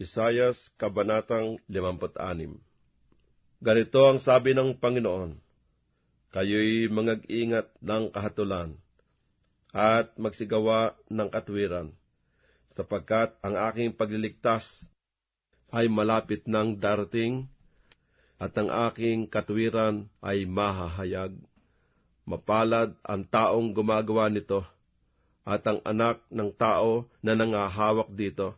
Isayas, Kabanatang 56 Ganito ang sabi ng Panginoon, Kayo'y mangag-ingat ng kahatulan at magsigawa ng katwiran, sapagkat ang aking pagliligtas ay malapit ng darating at ang aking katwiran ay mahahayag. Mapalad ang taong gumagawa nito at ang anak ng tao na nangahawak dito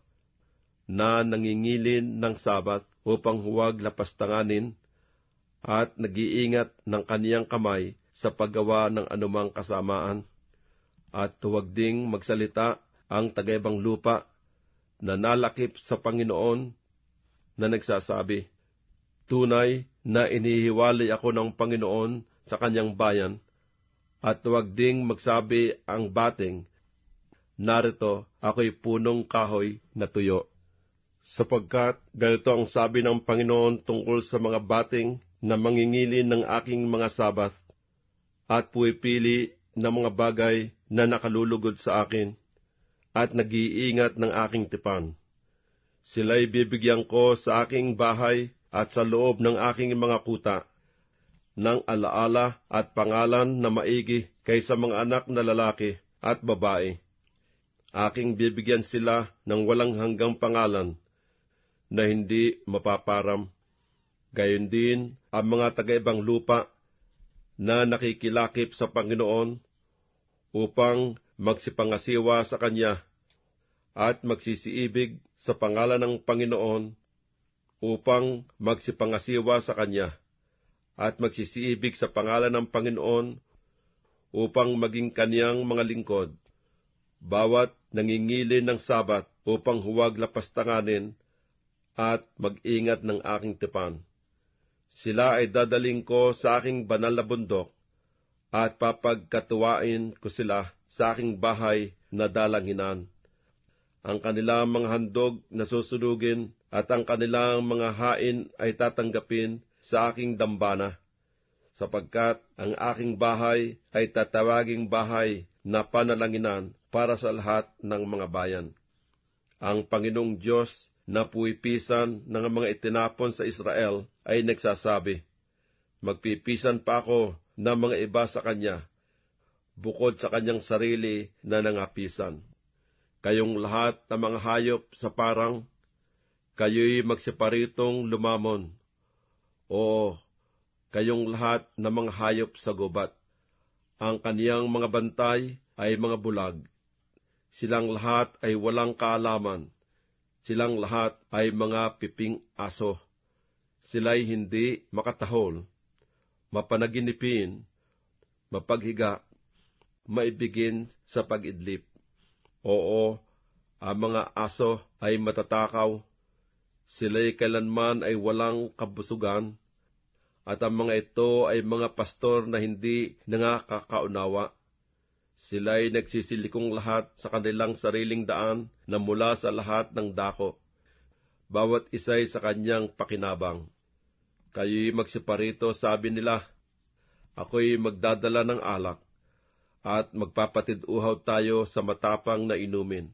na nangingilin ng sabat upang huwag lapastanganin at nag-iingat ng kaniyang kamay sa paggawa ng anumang kasamaan. At huwag ding magsalita ang tagaybang lupa na nalakip sa Panginoon na nagsasabi, Tunay na inihiwalay ako ng Panginoon sa kanyang bayan, at huwag ding magsabi ang bating, Narito ako'y punong kahoy na tuyo sapagkat ganito ang sabi ng Panginoon tungkol sa mga bating na mangingilin ng aking mga sabat at puipili ng mga bagay na nakalulugod sa akin at nag-iingat ng aking tipan. Sila'y bibigyan ko sa aking bahay at sa loob ng aking mga kuta ng alaala at pangalan na maigi kaysa mga anak na lalaki at babae. Aking bibigyan sila ng walang hanggang pangalan na hindi mapaparam. Gayon din ang mga taga-ibang lupa na nakikilakip sa Panginoon upang magsipangasiwa sa Kanya at magsisiibig sa pangalan ng Panginoon upang magsipangasiwa sa Kanya at magsisiibig sa pangalan ng Panginoon upang maging Kanyang mga lingkod. Bawat nangingilin ng sabat upang huwag lapastanganin at mag-ingat ng aking tipan. Sila ay dadaling ko sa aking banal na bundok at papagkatuwain ko sila sa aking bahay na dalanginan. Ang kanilang mga handog na susunugin at ang kanilang mga hain ay tatanggapin sa aking dambana, sapagkat ang aking bahay ay tatawaging bahay na panalanginan para sa lahat ng mga bayan. Ang Panginoong Diyos na puipisan ng mga itinapon sa Israel ay nagsasabi, Magpipisan pa ako ng mga iba sa kanya, bukod sa kanyang sarili na nangapisan. Kayong lahat ng mga hayop sa parang, kayo'y magsiparitong lumamon. O, kayong lahat ng mga hayop sa gubat. Ang kaniyang mga bantay ay mga bulag. Silang lahat ay walang kaalaman Silang lahat ay mga piping aso. Sila'y hindi makatahol, mapanaginipin, mapaghiga, maibigin sa pag-idlip. Oo, ang mga aso ay matatakaw, sila'y kailanman ay walang kabusugan, at ang mga ito ay mga pastor na hindi nangakakaunawa Sila'y nagsisilikong lahat sa kanilang sariling daan na mula sa lahat ng dako. Bawat isa'y sa kanyang pakinabang. Kayo'y magsiparito, sabi nila. Ako'y magdadala ng alak, at magpapatid-uhaw tayo sa matapang na inumin.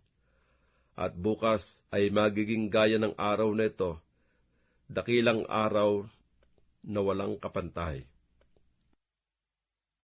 At bukas ay magiging gaya ng araw na ito, dakilang araw na walang kapantay.